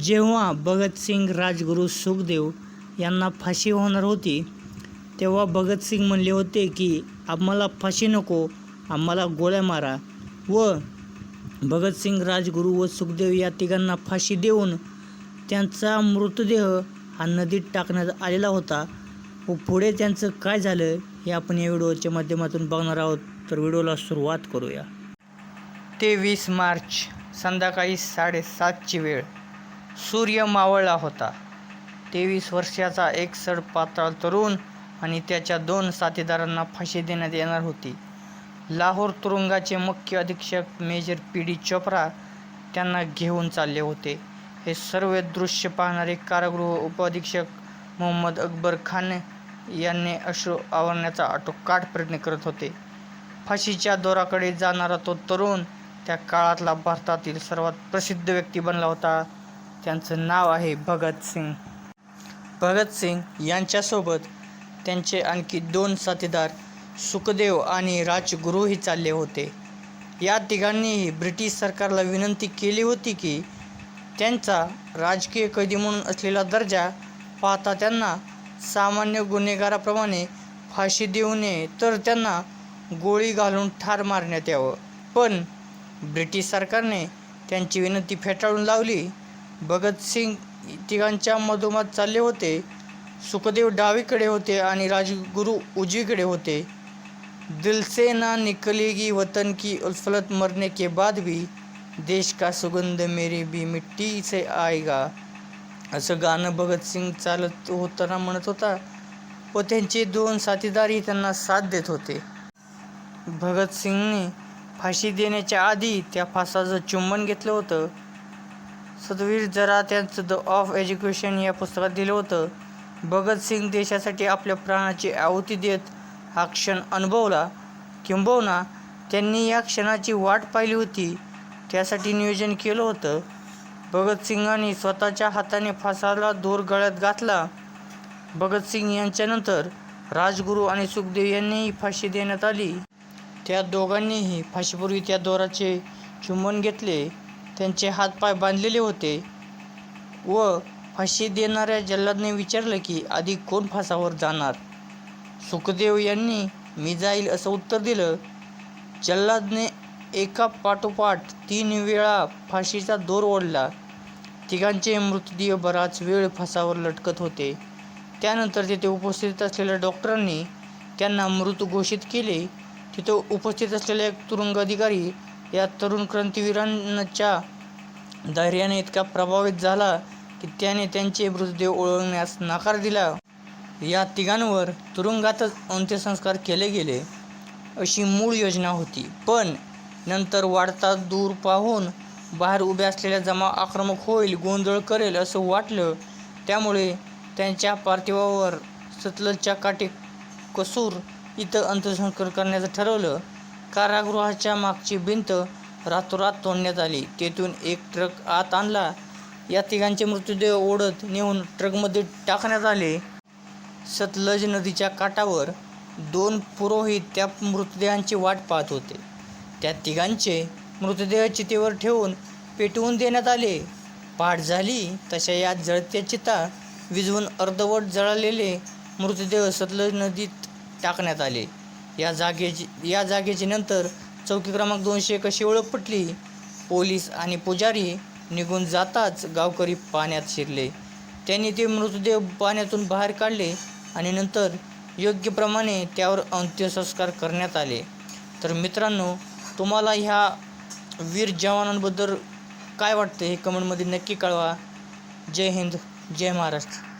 जेव्हा भगतसिंग राजगुरू सुखदेव यांना फाशी होणार होती तेव्हा भगतसिंग म्हणले होते की आम्हाला फाशी नको आम्हाला गोळ्या मारा. व भगतसिंग राजगुरू व सुखदेव या तिघांना फाशी देऊन त्यांचा मृतदेह हा नदीत टाकण्यात आलेला होता. व पुढे त्यांचं काय झालं हे आपण या व्हिडिओच्या माध्यमातून बघणार आहोत. तर व्हिडिओला सुरुवात करूया. तेवीस मार्च संध्याकाळी साडेसातची वेळ. सूर्य मावळला होता. तेवीस वर्षाचा एक सडपातळ तरुण आणि त्याच्या दोन साथीदारांना फाशी देण्यात येणार होती. लाहोर तुरुंगाचे मुख्य अधीक्षक मेजर पी डी चोप्रा त्यांना घेऊन चालले होते. हे सर्व दृश्य पाहणारे कारागृह उपअधीक्षक मोहम्मद अकबर खान यांनी अश्रू आवरण्याचा आटोकाट प्रयत्न करत होते. फाशीच्या दोराकडे जाणारा तो तरुण त्या काळातला भारतातील सर्वात प्रसिद्ध व्यक्ती बनला होता. त्यांचं नाव आहे भगतसिंग भगतसिंग यांच्यासोबत त्यांचे आणखी दोन साथीदार सुखदेव आणि राजगुरूही चालले होते. या तिघांनीही ब्रिटिश सरकारला विनंती केली होती की त्यांचा राजकीय कैदी म्हणून असलेला दर्जा पाहता त्यांना सामान्य गुन्हेगाराप्रमाणे फाशी देऊ नये तर त्यांना गोळी घालून ठार मारण्यात यावं. पण ब्रिटिश सरकारने त्यांची विनंती फेटाळून लावली. भगतसिंग तिघांच्या मधोमध चालले होते. सुखदेव डावीकडे होते आणि राजगुरू उजवीकडे होते. दिल से ना निकलेगी वतन की उल्फलत मरने के बाद भी देश का सुगंध मेरी भी मिट्टी से आएगा. असं गाणं भगतसिंग चालत होताना म्हणत होता व त्यांचे दोन साथीदारही त्यांना साथ देत होते. भगतसिंगने फाशी देण्याच्या आधी त्या फासाचं चुंबन घेतलं होतं. सदवीर जरा त्यांचं द ऑफ एज्युकेशन या पुस्तकात दिलं होतं. भगतसिंग देशासाठी आपल्या प्राणाची आहुती देत हा क्षण अनुभवला. किंबहुना त्यांनी या क्षणाची वाट पाहिली होती. त्यासाठी नियोजन केलं होतं. भगतसिंगांनी स्वतःच्या हाताने फासाला दोर गळ्यात घातला. भगतसिंग यांच्यानंतर राजगुरू आणि सुखदेव यांनीही फाशी देण्यात आली. त्या दोघांनीही फाशीपूर्वी त्या दोराचे चुंबन घेतले. त्यांचे हातपाय बांधलेले होते व फाशी देणाऱ्या जल्लादने विचारलं की आधी कोण फासावर जाणार? सुखदेव यांनी मी जाईल असं उत्तर दिलं. जल्लादने एका पाठोपाठ तीन वेळा फाशीचा दोर ओढला. तिघांचे मृतदेह बराच वेळ फासावर लटकत होते. त्यानंतर तिथे उपस्थित असलेल्या डॉक्टरांनी त्यांना मृत घोषित केले. तिथं उपस्थित असलेले एक तुरुंग अधिकारी या तरुण क्रांतिवीरांच्या धैर्याने इतका प्रभावित झाला की त्याने त्यांचे मृतदेह ओळखण्यास नकार दिला. या तिघांवर तुरुंगातच अंत्यसंस्कार केले गेले अशी मूळ योजना होती. पण नंतर वाढता दूर पाहून बाहेर उभ्या असलेल्या जमा आक्रमक होईल गोंधळ करेल असं वाटलं. त्यामुळे त्यांच्या पार्थिवावर सतलजच्या काठी कसूर इथं अंत्यसंस्कार करण्याचं ठरवलं. कारागृहाच्या मागची भिंत रातोरात तोडण्यात आली. तेथून एक ट्रक आत आणला. या तिघांचे मृतदेह ओढत नेऊन ट्रकमध्ये टाकण्यात आले. सतलज नदीच्या काठावर दोन पुरोहित त्या मृतदेहांची वाट पाहत होते. त्या तिघांचे मृतदेह चितेवर ठेवून पेटवून देण्यात आले. पहाट झाली तशा या जळत्या चिता विझवून अर्धवट जळालेले मृतदेह सतलज नदीत टाकण्यात आले. या जागेची या जागेची नंतर चौकी क्रमांक दोनशे कशी ओळख पटली? पोलीस आणि पुजारी निघून जाताच गावकरी पाण्यात शिरले. त्यांनी ते मृतदेह पाण्यातून बाहेर काढले आणि नंतर योग्यप्रमाणे त्यावर अंत्यसंस्कार करण्यात आले. तर मित्रांनो तुम्हाला ह्या वीर जवानांबद्दल काय वाटतं हे कमेंटमध्ये नक्की कळवा. जय हिंद जय महाराष्ट्र.